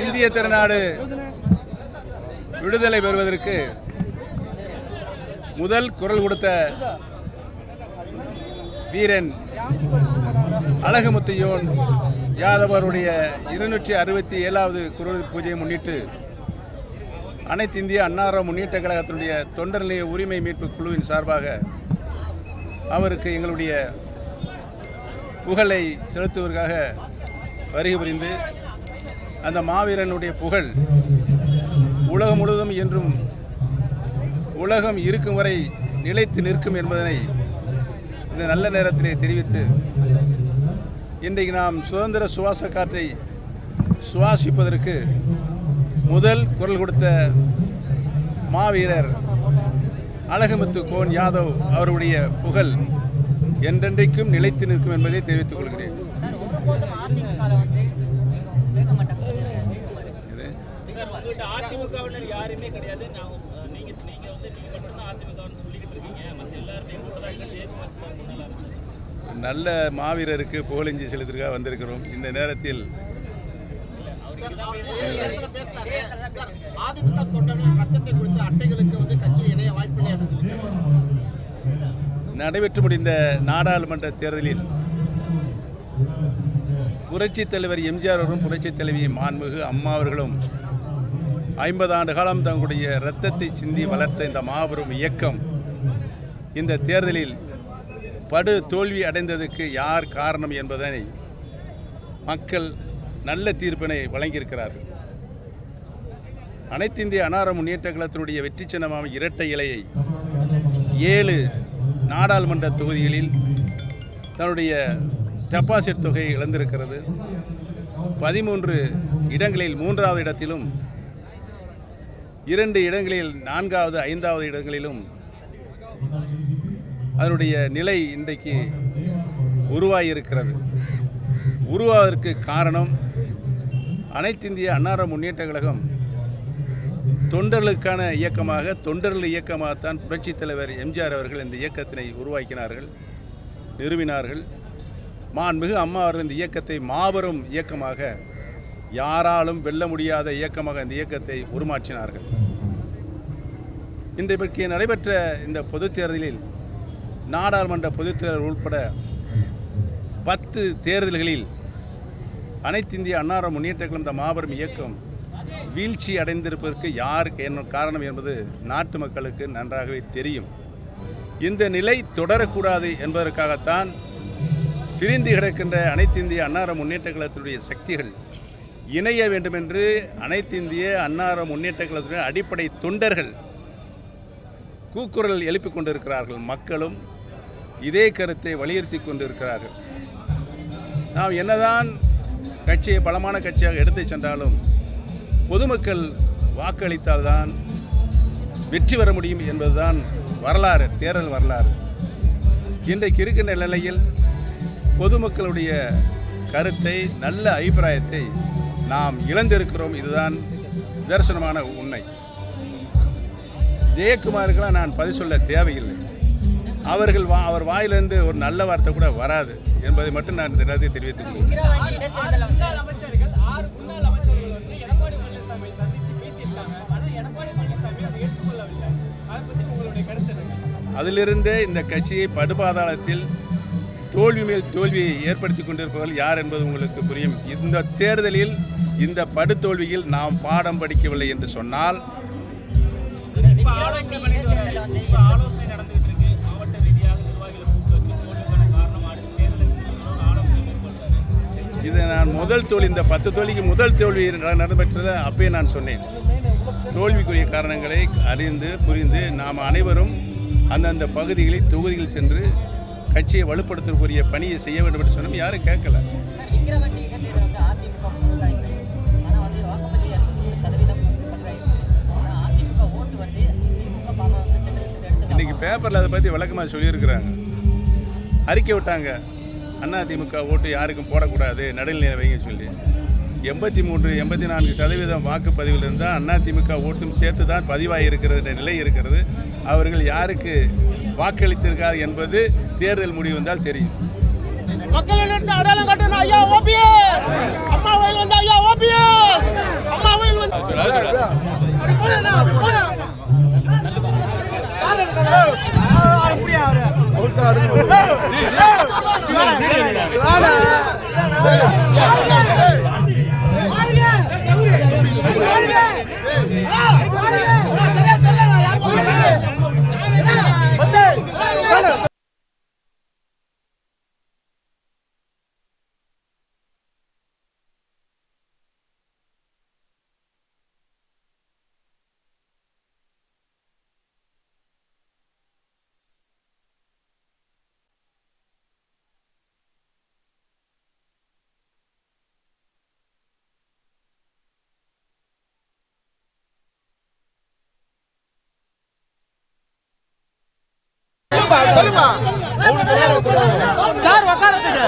இந்திய திருநாடு விடுதலை பெறுவதற்கு முதல் குரல் கொடுத்த வீரன் அழகுமுத்தையோன் யாதவருடைய இருநூற்றி அறுபத்தி ஏழாவது குரல் பூஜையை முன்னிட்டு அனைத்து இந்திய அன்னார முன்னேற்ற கழகத்தினுடைய தொண்டர் நிலைய உரிமை மீட்பு குழுவின் சார்பாக அவருக்கு எங்களுடைய புகழை செலுத்துவதற்காக வருகை புரிந்து அந்த மாவீரனுடைய புகழ் உலகம் முழுவதும் என்றும் உலகம் இருக்கும் வரை நிலைத்து நிற்கும் என்பதனை இந்த நல்ல நேரத்திலே தெரிவித்து இன்றைக்கு நாம் சுதந்திர சுவாச காற்றை சுவாசிப்பதற்கு முதல் குரல் கொடுத்த மாவீரர் அழகமுத்து கோன் யாதவ் அவருடைய புகழ் என்றென்றைக்கும் நிலைத்து நிற்கும் என்பதை தெரிவித்துக் கொள்கிறேன். அதிமுகவினர் யாருமே கிடையாது. நான் நீங்க நீங்க வந்து நீங்க மட்டும்தான் அதிமுகன்னு சொல்லிக்கிட்டு இருக்கீங்க. மற்ற எல்லாருமே கூட தான் ஜெயக்குமார் சார் நல்ல மாவீரருக்கு புகழஞ்சி செலுத்திற்காக வந்திருக்கிறோம். இந்த நேரத்தில் அதிமுக தொண்டர்கள் ரத்தத்தை கொடுத்த அட்டைகளுக்கு வந்து கட்சி இணைய வாய்ப்பில்லை நடைபெற்று முடிந்த நாடாளுமன்ற தேர்தலில் புரட்சித் தலைவர் எம்ஜிஆர் அவர்களும் புரட்சித் தலைவி மாண்புமிகு அம்மா அவர்களும் ஐம்பது ஆண்டு காலம் தங்களுடைய இரத்தத்தை சிந்தி வளர்த்த இந்த மாபெரும் இயக்கம் இந்த தேர்தலில் படு தோல்வி அடைந்ததற்கு யார் காரணம் என்பதனை மக்கள் நல்ல தீர்ப்பினை வழங்கியிருக்கிறார்கள். அனைத்து இந்திய அனார முன்னேற்ற கழகத்தினுடைய வெற்றி சின்னமாக இரட்டை இலையை ஏழு நாடாளுமன்ற தொகுதிகளில் தன்னுடைய டெபாசிட் தொகையை இழந்திருக்கிறது. பதிமூன்று இடங்களில் மூன்றாவது இடத்திலும் இரண்டு இடங்களில் நான்காவது ஐந்தாவது இடங்களிலும் அதனுடைய நிலை இன்றைக்கு உருவாகியிருக்கிறது. உருவாவதற்கு காரணம் அனைத்திந்திய அன்னார முன்னேற்ற கழகம் தொண்டர்களுக்கான இயக்கமாக தொண்டர்கள் இயக்கமாகத்தான் புரட்சித் தலைவர் எம்ஜிஆர் அவர்கள் இந்த இயக்கத்தினை உருவாக்கினார்கள் நிறுவினார்கள். மாண்புமிகு அம்மா அவர்கள் இந்த இயக்கத்தை மாபெரும் இயக்கமாக யாராலும் வெல்ல முடியாத இயக்கமாக இந்த இயக்கத்தை உருமாற்றினார்கள். இன்றைக்கு நடைபெற்ற இந்த பொதுத் தேர்தலில் நாடாளுமன்ற பொதுத் தேர்தல் உட்பட பத்து தேர்தல்களில் அனைத்திந்திய அன்னார முன்னேற்ற கழகம் இந்த மாபெரும் இயக்கம் வீழ்ச்சி அடைந்திருப்பதற்கு யாருக்கு என்ன காரணம் என்பது நாட்டு மக்களுக்கு நன்றாகவே தெரியும். இந்த நிலை தொடரக்கூடாது என்பதற்காகத்தான் பிரிந்து கிடக்கின்ற அனைத்திந்திய அன்னார முன்னேற்ற கழகத்தினுடைய சக்திகள் இணைய வேண்டுமென்று அனைத்திந்திய அன்னார முன்னேற்ற கழகத்தினுடைய அடிப்படை தொண்டர்கள் கூக்குரல் எழுப்பிக் கொண்டிருக்கிறார்கள். மக்களும் இதே கருத்தை வலியுறுத்தி கொண்டிருக்கிறார்கள். நாம் என்னதான் கட்சியை பலமான கட்சியாக எடுத்து சென்றாலும் பொதுமக்கள் வாக்களித்தால்தான் வெற்றி பெற முடியும் என்பதுதான் வரலாறு தேர்தல் வரலாறு. இன்றைக்கு இருக்கின்ற நிலையில் பொதுமக்களுடைய கருத்தை நல்ல அபிப்பிராயத்தை நாம் இழந்திருக்கிறோம். இதுதான் நிதர்சனமான உண்மை. ஜெயக்குமாருக்கெல்லாம் நான் பதில் சொல்ல தேவையில்லை. அவர்கள் வா அவர் வாயிலிருந்து ஒரு நல்ல வார்த்தை கூட வராது என்பதை மட்டும் நான் இந்த நேரத்தில் தெரிவித்துக் கொள்கிறேன். அதிலிருந்தே இந்த கட்சியை படுபாதாளத்தில் தோல்வி மேல் தோல்வியை ஏற்படுத்தி கொண்டிருப்பவர்கள் யார் என்பது உங்களுக்கு புரியும். இந்த தேர்தலில் இந்த படுதோல்வியில் நாம் பாடம் படிக்கவில்லை என்று சொன்னால் இதை நான் முதல் தோல்வி இந்த பத்து தோல்விக்கு முதல் தோல்வி நட- நடைபெற்றதை அப்பயே நான் சொன்னேன். தோல்விக்குரிய காரணங்களை அறிந்து புரிந்து நாம் அனைவரும் அந்தந்த பகுதிகளில் தொகுதியில் சென்று கட்சியை வலுப்படுத்தக்கூடிய பணியை செய்ய வேண்டும் என்று சொன்னோம். யாரும் கேட்கல. அதிமுக அதிமுக இன்றைக்கி பேப்பரில் அதை பற்றி விளக்கமாக சொல்லியிருக்கிறாங்க. அறிக்கை விட்டாங்க. அண்ணா திமுக ஓட்டு யாருக்கும் போடக்கூடாது நடுநிலை வைங்க சொல்லி. எண்பத்தி மூன்று எண்பத்தி நான்கு சதவீதம் வாக்குப்பதிவில் இருந்தால் அதிமுக ஓட்டும் சேர்த்து தான் பதிவாகி இருக்கிறது நிலை இருக்கிறது. அவர்கள் யாருக்கு வாக்களித்திருக்கார் என்பது தேர்தல் முடிவு வந்தால் தெரியும் மக்களிடம் அடையாளம் காட்டுற ஐயா ஓபிஎஸ் அம்மா வயல் வந்து ஐயா ஓபிஎஸ் அம்மா வயல் வந்து சார் உக்காரத்துக்கு